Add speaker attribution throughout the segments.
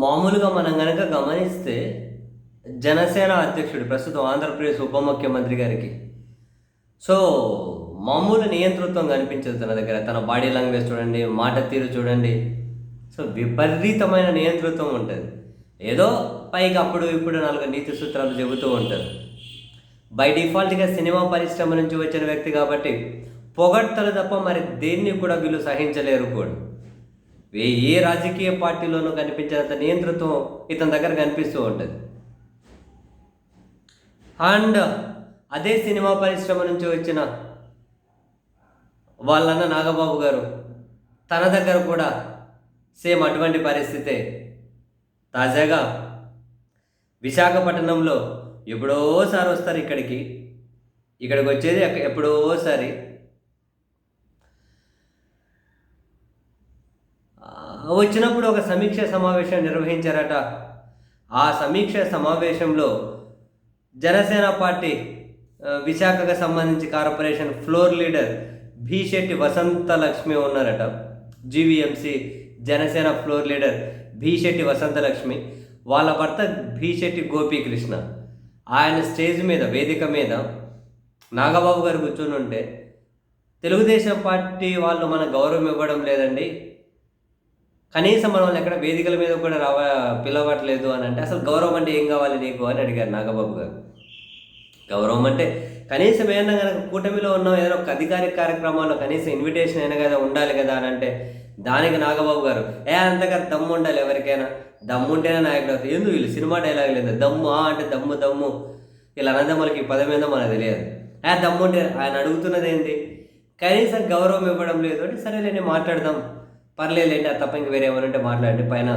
Speaker 1: మామూలుగా మనం కనుక గమనిస్తే జనసేన అధ్యక్షుడు ప్రస్తుతం ఆంధ్రప్రదేశ్ ఉప ముఖ్యమంత్రి గారికి. సో మామూలు నియంతృత్వం కనిపించదు తన దగ్గర. తన బాడీ లాంగ్వేజ్ చూడండి మాట తీరు చూడండి. సో విపరీతమైన నియంతృత్వం ఉంటుంది. ఏదో పైకి అప్పుడు ఇప్పుడు నాలుగు నీతి సూత్రాలు చెబుతూ ఉంటారు బై డిఫాల్ట్గా సినిమా పరిశ్రమ నుంచి వచ్చిన వ్యక్తి కాబట్టి పొగడ్తలు తప్ప మరి దేన్ని కూడా వీళ్ళు సహించలేరు కూడా. ఏ ఏ రాజకీయ పార్టీలోనూ కనిపించినంత నియంతృత్వం ఇతని దగ్గర కనిపిస్తూ ఉంటుంది. అండ్ అదే సినిమా పరిశ్రమ నుంచి వచ్చిన వాళ్ళన్న నాగబాబు గారు తన దగ్గర కూడా సేమ్ అటువంటి పరిస్థితే. తాజాగా విశాఖపట్నంలో ఎప్పుడోసారి వస్తారు ఇక్కడికి. ఇక్కడికి వచ్చేది ఎప్పుడోసారి ఆ, వచ్చినప్పుడు ఒక సమీక్ష సమావేశం నిర్వహించారట. ఆ సమీక్ష సమావేశంలో జనసేన పార్టీ విశాఖకు సంబంధించి corporation floor leader Bhishetti Vasantha Lakshmi ఉన్నారట. GVMC Janasena floor leader Bhishetti Vasantha Lakshmi వాళ్ళ భర్త భీశెట్టి గోపీకృష్ణ. ఆయన స్టేజ్ మీద వేదిక మీద నాగబాబు గారు కూర్చొని ఉంటే తెలుగుదేశం పార్టీ వాళ్ళు మన గౌరవం ఇవ్వడం లేదండి. కనీసం మనం ఎక్కడ వేదికల మీద కూడా రావ పిలవట్లేదు అని అంటే అసలు గౌరవం అంటే ఏం కావాలి నీకు అని అడిగారు నాగబాబు గారు. గౌరవం అంటే కనీసం ఏమన్నా కనుక కూటమిలో ఉన్నాం ఏదైనా ఒక అధికారిక కార్యక్రమాల్లో కనీసం ఇన్విటేషన్ అయినా కదా ఉండాలి కదా అని అంటే దానికి నాగబాబు గారు ఏ అంతగా దమ్ము ఉండాలి ఎవరికైనా? దమ్ము ఉంటేనే నాయకుడు అవుతాయి ఎందుకు వీళ్ళు సినిమా డైలాగ్ లేదు? దమ్ము ఆ అంటే దమ్ము దమ్ము. ఇలా అనంత మనకి పదం ఏందో మనకు తెలియదు. ఏ దమ్ము ఉంటే ఆయన అడుగుతున్నది ఏంటి కనీసం గౌరవం ఇవ్వడం లేదు అంటే సరేలే నేను మాట్లాడదాం. పర్లేదులేండి అది తప్ప ఇంక వేరే ఏమైనా ఉంటే మాట్లాడండి పైన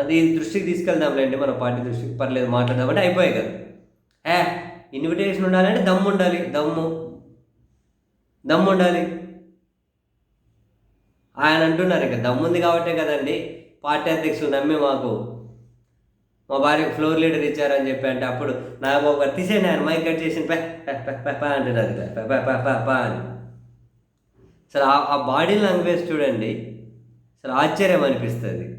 Speaker 1: అది దృష్టికి తీసుకెళ్దాంలేండి మన పార్టీ దృష్టికి పర్లేదు మాట్లాడదామంటే అయిపోయాయి కదా. ఏ ఇన్విటేషన్ ఉండాలంటే దమ్ము ఉండాలి దమ్ము. దమ్ము ఉండాలి. ఆయన అంటున్నారు ఇంకా దమ్ముంది కాబట్టే కదండి పార్టీ అధ్యక్షులు నమ్మి మాకు. మా భార్యకు ఫ్లోర్ లీడర్ ఇచ్చారని చెప్పి అంటే అప్పుడు నాగబాబు గారు తీసేయండి ఆయన మైక్ కట్ చేసి పే పే, పే, పే, అంటున్నారు పే, పే, పే, పే, పే అని. అసలు ఆ- ఆ బాడీ లాంగ్వేజ్ చూడండి. అసలు ఆశ్చర్యం అనిపిస్తుంది.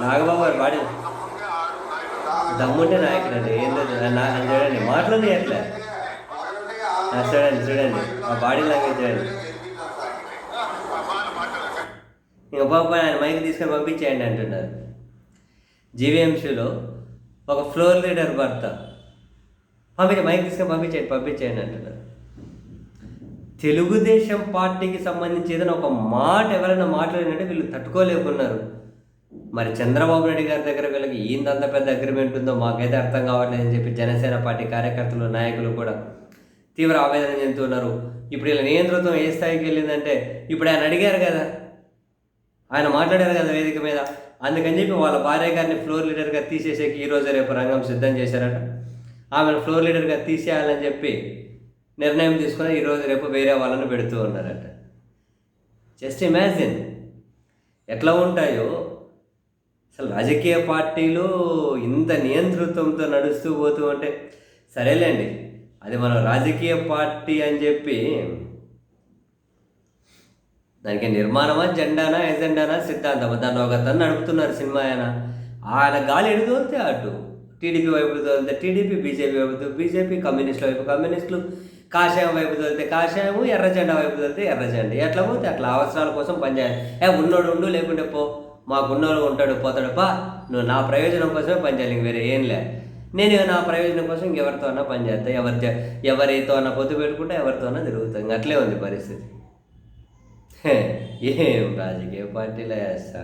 Speaker 1: నాగబాబు గారు బాడీ దమ్ముంటే నాయకుడు అండి ఏం నా- చూడండి. మాటలు ఎట్లా? చూడండి చూడండి. ఆ బాడీ లాంగ్వేజ్ చూడండి. ఇంకా పాప ఆయన మైక్ తీసుకొని పంపించేయండి అంటున్నారు. జీవీఎంసీలో ఒక ఫ్లోర్ లీడర్ భర్త. పంపించే మైక్ తీసుకొని పంపించేయండి పంపించేయండి అంటున్నారు. తెలుగుదేశం పార్టీకి సంబంధించి ఏదైనా ఒక మాట ఎవరైనా మాట్లాడినట్టే వీళ్ళు తట్టుకోలేకున్నారు. మరి చంద్రబాబు నాయుడు గారి దగ్గర వీళ్ళకి ఏందంత పెద్ద అగ్రిమెంట్ ఉందో మాకైతే అర్థం కావట్లేదు అని చెప్పి జనసేన పార్టీ కార్యకర్తలు నాయకులు కూడా తీవ్ర ఆవేదన చెందుతున్నారు ఇప్పుడు ఇలా నియంతృత్వం ఏ స్థాయికి వెళ్ళిందంటే ఇప్పుడు ఆయన అడిగారు కదా. ఆయన మాట్లాడారు కదా వేదిక మీద. అందుకని చెప్పి వాళ్ళ భార్య గారిని ఫ్లోర్ లీడర్గా తీసేసేకి ఈ రేపు రంగం సిద్ధం చేశారట. ఆమెను ఫ్లోర్ లీడర్గా తీసేయాలని చెప్పి నిర్ణయం తీసుకుని ఈరోజు రేపు వేరే వాళ్ళని పెడుతూ ఉన్నారట. జస్ట్ ఇమాజిన్ ఎట్లా ఉంటాయో అసలు రాజకీయ పార్టీలు ఇంత నియంతృత్వంతో నడుస్తూ పోతూ ఉంటే సరేలేండి అది మనం రాజకీయ పార్టీ అని చెప్పి దానికి నిర్మాణమా జెండానా ఎజెండానా సిద్ధాంతమా? దాన్ని ఒక తను నడుపుతున్నారు సినిమా ఆయన. ఆయన గాలి ఎడు తోలితే అటు. టీడీపీ వైపు తోలితే టీడీపీ బీజేపీ వైపు బీజేపీ కమ్యూనిస్టుల వైపు కమ్యూనిస్టులు కాషాయం వైపు తోలితే కాషాయము ఎర్ర జెండా వైపు తోలితే ఎర్ర జెండా. ఎట్లా పోతే అట్లా. అవసరాల కోసం పనిచేయాలి ఏ ఉన్నోడు ఉండు లేకుంటే పో. మాకున్నోళ్ళు ఉంటాడు పోతాడు పా నువ్వు నా ప్రయోజనం కోసమే పనిచేయాలి ఇంక వేరే ఏం లే. నేను నా ప్రయోజనం కోసం ఇంకెవరితో అన్నా పనిచేస్తా ఎవరి ఎవరితో అన్నా పొత్తు పెట్టుకుంటే ఎవరితో అన్నా తిరుగుతాం. ఇంక అట్లే ఉంది పరిస్థితి. ఏం రాజకీయ పార్టీలో వేస్తా